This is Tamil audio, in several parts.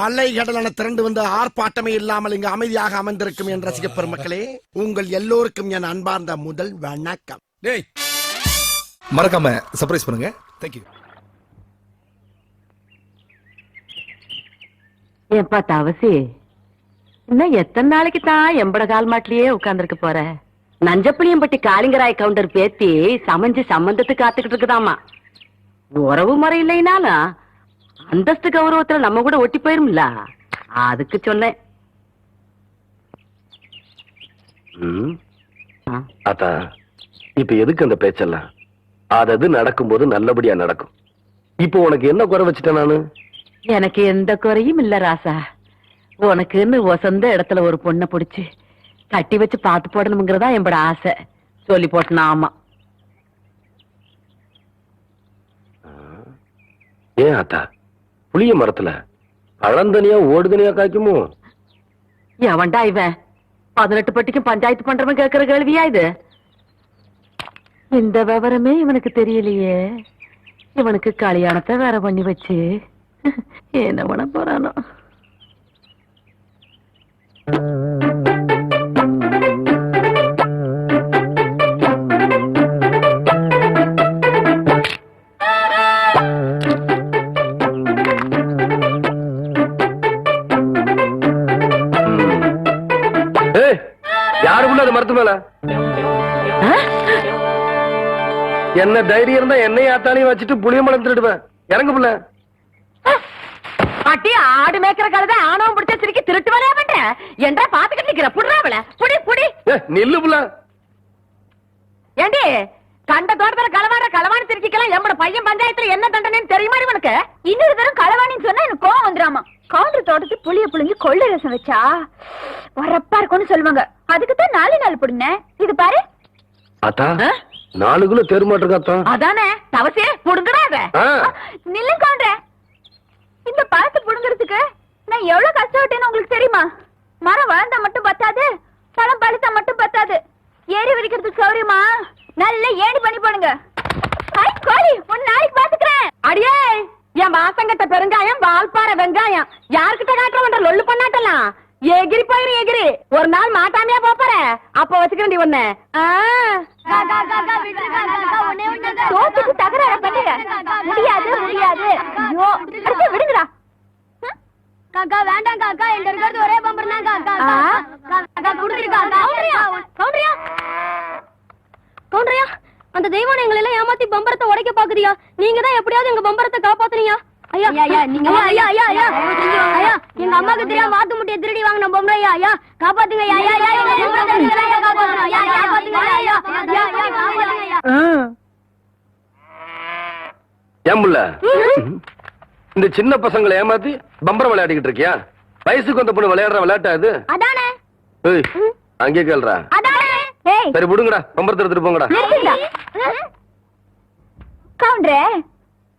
அலை கடலான திரண்டு வந்து ஆர்ப்பாட்டமே இல்லாமல் இங்கு அமைதியாக அமர்ந்திருக்கும் என் ரசிக பெருமக்களே உங்கள் எல்லோருக்கும் என் அன்பார்ந்த முதல் வணக்கம். டேய். மறக்காம சர்ப்ரைஸ் பண்ணுங்க. தேங்க்யூ ஏன்பா தவசி? இன்னும் எத்தனை நாளைக்கு தான் எம்பட கால் மாட்டிலேயே உட்கார்ந்துருக்க போற? நஞ்சப்புளியம்பட்டி காளிங்கராய் கவுண்டர் பேத்தி சமைஞ்சு சம்பந்தத்துக்கு காத்துக்கிட்டு இருக்குதாமா உறவு முறை இல்லைனாலும் அந்தஸ்து கௌரவத்துல நம்ம கூட ஒட்டி போயிரும்ல? அதுக்கு சொன்னேன். அத்தா இப்ப எதுக்கு அந்த பேச்செல்லாம்? அதது நடக்கும்போது நல்லபடியா நடக்கும். இப்போ உனக்கு என்ன குறை வச்சுட்டேன் நானு? எனக்கு எந்த குறையும் இல்ல ராசா. உனக்குன்னு சொந்த இடத்துல ஒரு பொண்ணை பிடிச்சு கட்டி வச்சு பார்த்து போடணுங்கிறதா என்னோட ஆசை. சொல்லி போட்டனா ஆமா. ஏன் அத்தா? புளிய மரத்துல பழந்தனியா ஓடுதனியா காய்க்குமோ? எவன்டா இவன். பதினெட்டு பட்டிக்கும் பஞ்சாயத்து பண்றவன் கேக்குற கேள்வியா இது? இந்த விவரமே இவனுக்கு தெரியலையே. இவனுக்கு கல்யாணத்தை வேற பண்ணி வச்சு. என்ன பண்ண போறானோ? அது மரத்து மேல என்ன தைரியம் இருந்தா என்னையும் ஆத்தாலையும் வச்சுட்டு புளிய மரம் திருடுவேன். இறங்கு புள்ள. அட்டி ஆடு மேய்க்கிற கழுதை ஆணவம் பிடிச்ச சிரிக்கி திருட்டு வரையா பண்றேன் என்றா பாத்துக்கிட்டு நிக்கிற. புடுறாவல புடி புடி. நில்லு புள்ள. ஏண்டி கண்ட தோட்டத்துல களவாட களவாணி திருச்சிக்கலாம் எம்மட பையன் பஞ்சாயத்துல என்ன தண்டனைன்னு தெரியுமா இவனுக்கு இன்னொரு தரம் களவாணின்னு சொன்னா எனக்கு கோவம் வந்துராமா கவுண்டர் தோட்டத்துக்கு புளிய புளிஞ்சு கொள்ளை ரசம் வச்சா? வரப்பா இருக்கும்னு சொல்லுவாங்க. அதுக்கு தான் நாலு நாள் புடுங்க. இது பாரு. அத்தா நாலு கிலோ அதானே? தவசே புடுங்கடாத. ஆ. நில்லு கவுண்டர் இந்த பழத்தை புடுங்கிறதுக்கு நான் எவ்வளவு கஷ்டப்பட்டேன்னு உங்களுக்கு தெரியுமா? மரம் வளர்ந்தா மட்டும் பத்தாது பழம் பழுத்தா மட்டும் பத்தாது. ஏறி விரிக்கிறதுக்கு சௌரியமா? நல்ல ஏணி பண்ணி போடுங்க. ஐ, கோழி ஒரு நாளைக்கு பாத்துக்கிறேன் அடியே என் வாசங்கட்ட பெருங்காயம் வால்பாறை வெங்காயம். லொல்லு பண்ணாட்டலாம் எகிரி போயிரு எகிரி ஒரு நாள் மாட்டாமையா போப்பற அப்ப வச்சுக்கிறேன் ஒண்ணு தோத்துக்கு தகராறு பண்ணுங்க முடியாது முடியாது ஐயோ அடுத்து விடுங்கடா காக்கா வேண்டாம் காக்கா எங்க இருக்கிறது ஒரே பம்பர் தான் காக்கா காக்கா குடுத்துருக்கா கவுண்டரியா கவுண்டரியா கவுண்டரியா அந்த தெய்வம் எங்களை எல்லாம் ஏமாத்தி பம்பரத்தை உடைக்க பாக்குறியா நீங்க தான் எப்படியாவது எங்க பம்பரத்தை காப்பாத்துறீங்க ஐயா ஐயா நீங்க ஐயா ஐயா ஐயா ஐயா எங்க அம்மாக்கு தெரியாம வாத்து முட்டைய திருடி வாங்கின பொம்பளை ஐயா ஐயா காப்பாத்துங்க ஐயா ஐயா ஐயா எங்க பம்பரத்தை திருடியா காப்பாத்துங்க ஐயா ஐயா காப்பாத்துங்க ஐயா ஐயா ஐயா ஐயா காப்பாத்துங்க ஐயா ஏன் புள்ள இந்த சின்ன பசங்களை ஏமாத்தி பம்பரம் விளையாடிக்கிட்டு இருக்கியா வயசுக்கு வந்த பொண்ணு விளையாடுற விளையாட்டா இது அதானே ஏய் அங்கே கேள்றா அதானே சரி விடுங்கடா பம்பரத்தை எடுத்துட்டு போங்கடா. கவுண்டரே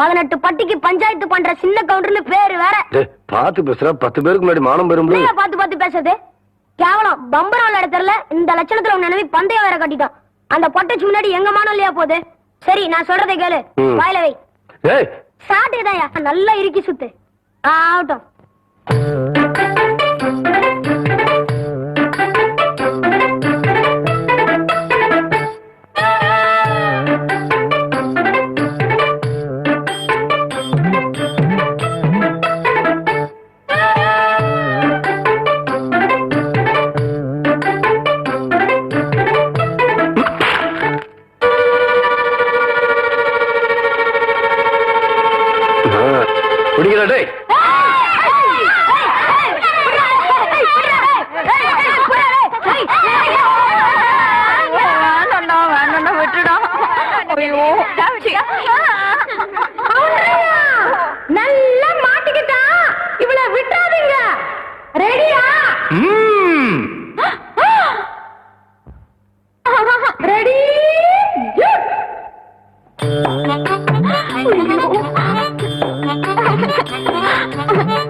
பதினெட்டு பட்டிக்கு பஞ்சாயத்து பண்ற சின்ன கவுண்டர்னு பேரு வேற. டேய், பாத்து பேசுற. பத்து பேருக்கு முன்னாடி மானம் பெறும் என்னையா பார்த்து பார்த்து பேசுறது? கேவலம். பம்பரம் இடத்துல இந்த லட்சணத்துல உன் நினைவு பந்தயம் வேற கட்டிட்டான். அந்த பொட்டைச்சு முன்னாடி எங்க மானம் இல்லையா போகுது? சரி நான் சொல்றதை கேளு. வாயில வை. சாட்டுதாயா நல்லா இறுக்கி சுத்து. ஆகட்டும். Mm-hmm.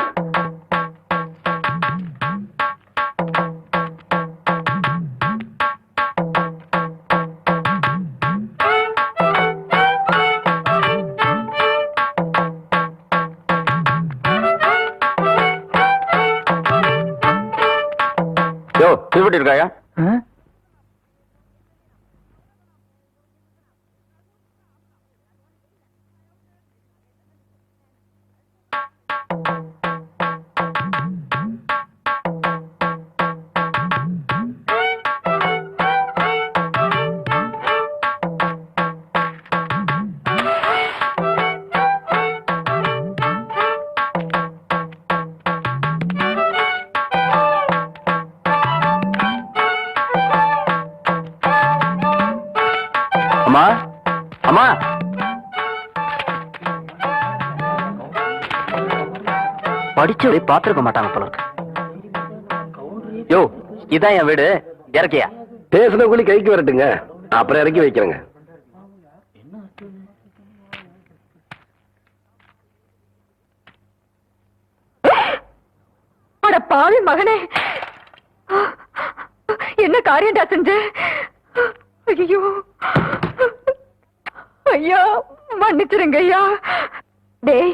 யோ திருப்பட்டி இருக்காயா படிச்சு பாத்துருக்க மாட்டாங்க போல இருக்கு. யோ இதான் என் வீடு. இறக்கியா? பேசுன கூலி கைக்கு வரட்டுங்க. அப்புறம் இறக்கி வைக்கிறேங்க. அட பாவி மகனே. என்ன காரியம்டா செஞ்ச? ஐயோ. ஐயா மன்னிச்சிருங்க ஐயா. டேய்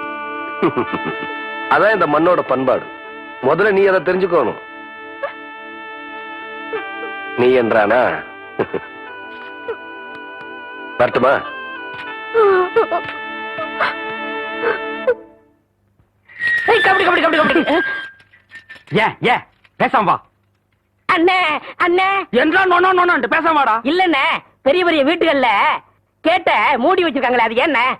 அதான் இந்த மண்ணோட பண்பாடு. முதல்ல நீ அதை தெரிஞ்சுக்கணும். நீ என்றானா? வரட்டுமா? கபடி கபடி கபடி கபடி. ஏன் ஏன் பேசாம வா. அண்ணே அண்ணே. என்றா பேசாம வாடா. இல்லண்ணே பெரிய பெரிய வீட்டுகள்ல கேட்ட மூடி வச்சிருக்காங்களே அது என்ன?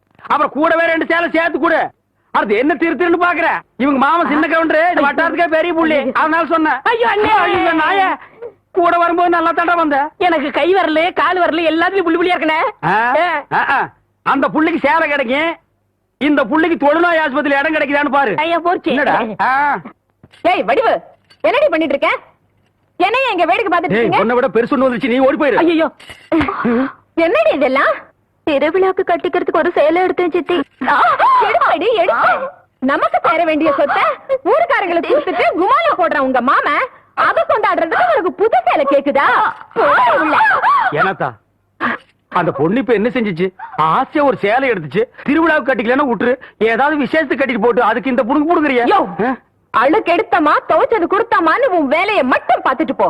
அப்புறம் கூடவே ரெண்டு சேலை சேர்த்து கொடு. அடுத்து என்ன திருத்திருன்னு பாக்குற? இவங்க மாமா சின்ன கவுண்டரு இந்த வட்டாரத்துக்கே பெரிய புள்ளி. அதனால சொன்னேன். ஐயோ. ஐயோ நாய. கூட வரும்போது நல்லா தண்டை வந்த. எனக்கு கை வரல கால் வரல எல்லாத்துலயும் புள்ளி புள்ளியா இருக்கனே அந்த புள்ளிக்கு சேலை கிடைக்கும். இந்த புள்ளிக்கு தொழுநோய் ஆஸ்பத்திரி இடம் கிடைக்குதான்னு பாரு. ஐயா போச்சு. ஏய் வடிவு என்னடி பண்ணிட்டு இருக்க என்னைய எங்க வேடிக்கை இருக்கீங்க? உன்னை விட பெருசு ஒண்ணு வந்துருச்சு. நீ ஓடி போயிரு. ஐயோ என்னடி இதெல்லாம்? திருவிழாக்கு கட்டிக்கிறதுக்கு ஒரு சேலை எடுத்தேன் சித்தி. எடுப்படி எடுப்பு. நமக்கு தர வேண்டிய சொத்தை ஊருக்காரங்களுக்கு கொடுத்துட்டு குமால போடுற உங்க மாம. அத கொண்டாடுறதுக்கு உனக்கு புது சேலை கேக்குதா. ஏனாத்தா அந்த பொண்ணு இப்ப என்ன செஞ்சுச்சு? ஆசையா ஒரு சேலை எடுத்துச்சு. திருவிழாவுக்கு கட்டிக்கலன்னா விட்டுரு ஏதாவது விசேஷத்துக்கு கட்டிட்டு போட்டு அதுக்கு இந்த புடுங்க புடுங்குறியா. அழுக்கு எடுத்தமா துவைச்சது கொடுத்தமான்னு உன் வேலைய மட்டும் பாத்துட்டு போ.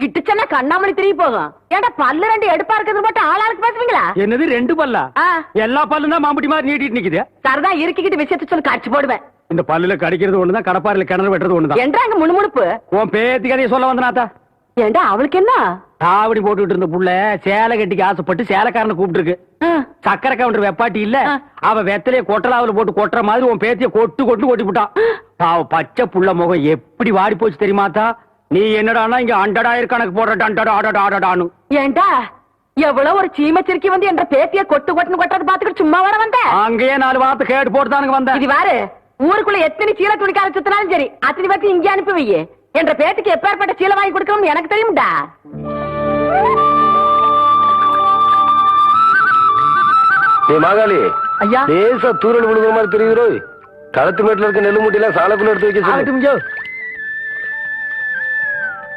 கிட்டுச்சன்னா கண்ணாமணி திரும்பி போகும். ஏன்டா பல்லு ரெண்டு எடுப்பா இருக்கிறது மட்டும் ஆளாளுக்கு பேசுவீங்களா என்னது ரெண்டு பல்லா. எல்லா பல்லும் தான் மாம்பட்டி மாதிரி நீட்டிட்டு நிக்குது. சரதா இருக்கிக்கிட்டு விஷயத்த சொல்லி காட்சி போடுவேன். இந்த பல்லுல கடிக்கிறது ஒண்ணுதான் கடப்பாரில கிணறு வெட்டுறது ஒண்ணுதான். என்றா அங்க முணுமுணுப்பு? உன் பேத்தி கதையை சொல்ல வந்தனாத்தா ஏண்டா அவளுக்கு என்ன? தாவடி போட்டுட்டு இருந்த புள்ள சேலை கட்டிக்கு ஆசைப்பட்டு சேலைக்காரனை கூப்பிட்டு இருக்கு ஆ, சக்கரை கவுண்டர் வெப்பாட்டி இல்ல. அவ வெத்தலைய கொட்டலாவுல போட்டு கொட்டுற மாதிரி உன் பேத்திய கொட்டு கொட்டு கொட்டி விட்டான். பாவ பச்சை புள்ள முகம் எப்படி வாடி போச்சு தெரியுமாத்தா நீ என்னடானா இங்க அண்டடாயிரம் கணக்கு போடுற டண்டடா அடடா அடடான்னு ஏண்டா? எவ்வளவு ஒரு சீமச்சிருக்கி வந்து என்ற பேத்திய கொட்டு கொட்டுன்னு கொட்டது பாத்துக்கிட்டு சும்மா வர வந்த? அங்கேயே நாலு வார்த்தை கேட்டு போட்டுதானுங்க வந்தேன் இது வாரு ஊருக்குள்ள எத்தனை சீல துணிக்கார சுத்தினாலும் சரி அத்தனை பேர்த்து இங்கே அனுப்பி வையே என்ற பேத்துக்கு எப்பேற்பட்ட சீலை வாங்கி கொடுக்கணும்னு எனக்கு தெரியும்டா. நீ மாகாளி ஐயா. லேசா தூரல் விழுகிற மாதிரி தெரியுதோ களத்து மேட்டுல இருக்க நெல்லு மூட்டையில சாலக்குள்ள எடுத்து வைக்க சொல்லு.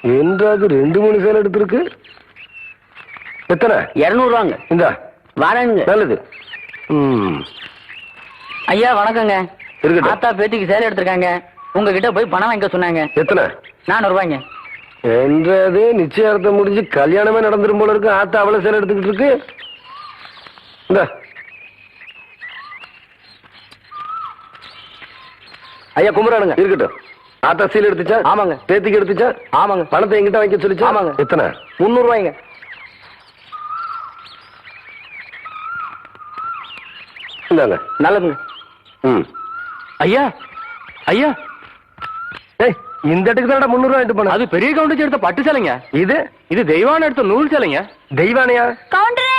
என்றாது ரெண்டு மூணு சேலை எடுத்திருக்கு. எத்தனை? இருநூறு ரூபாங்க இந்தா. வரேங்க நல்லது. ம். ஐயா வணக்கங்க. இருக்கட்டும். ஆத்தா பேத்திக்கு சேலை எடுத்திருக்காங்க. உங்ககிட்ட போய் பணம் வாங்கிக்க சொன்னாங்க. எத்தனை? நானூறு ரூபாய்ங்க என்றது நிச்சயார்த்தம் முடிஞ்சு கல்யாணமே நடந்துரும் போல இருக்கு. ஆத்தா அவ்வளவு சேலை எடுத்துக்கிட்டு இருக்கு. இந்த. ஐயா கும்பரானுங்க இருக்கட்டும். ஆத்தா சீல் எடுத்துச்சா? ஆமாங்க. பேத்திக்கு எடுத்துச்சா? ஆமாங்க. பணத்தை எங்கிட்ட வாங்கி சொல்லிச்சா? ஆமாங்க. எத்தனை? முந்நூறு ரூபாய்ங்க இந்தாங்க நல்லதுங்க. ம். ஐயா ஐயா. ஏய் இந்த இடத்துக்கு தானடா முந்நூறு ரூபாய் எடுத்து அது பெரிய கவுண்டச்சி எடுத்த பட்டு சேலைங்க. இது? இது தெய்வான எடுத்த நூல் சேலைங்க. தெய்வானையா? கவுண்டரே!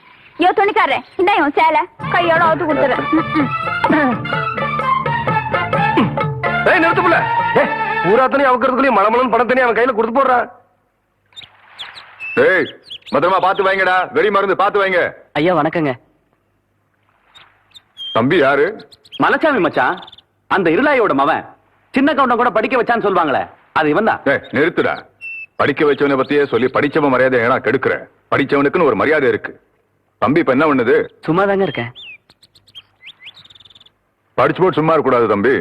யோ துணிக்காரே இந்த இவன் சேலை. கையோட அவுத்து கொடுத்துறேன் ஏய் நிறுத்துப்புல பூரா தனி அவக்கிறதுக்குள்ளேயும் மலமலன் பணம் தனி அவன் கையில கொடுத்து போடுறான். ஏய் பத்திரமா பாத்து வைங்கடா. வெடி மருந்து பாத்து வைங்க. ஐயா வணக்கங்க. தம்பி யாரு? மலச்சாமி மச்சான். அந்த இருளாயோட மவன். சின்ன கவுண்டம் கூட படிக்க வச்சான்னு சொல்லுவாங்களே அது இவன் தான். ஏய் நிறுத்துடா. படிக்க வச்சவனை பத்தியே சொல்லி படிச்சவன் மரியாதை ஏன்னா கெடுக்கிற? படிச்சவனுக்குன்னு ஒரு மரியாதை இருக்கு. தம்பி இப்ப என்ன பண்ணுது? சும்மா தாங்க இருக்கேன். படிச்சு போட்டு சும்மா இருக்க கூடாது தம்பி.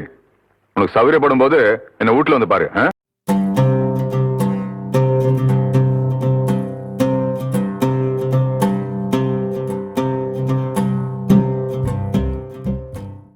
உனக்கு சௌகரியப்படும் போது என்ன வீட்டுல வந்து பாரு?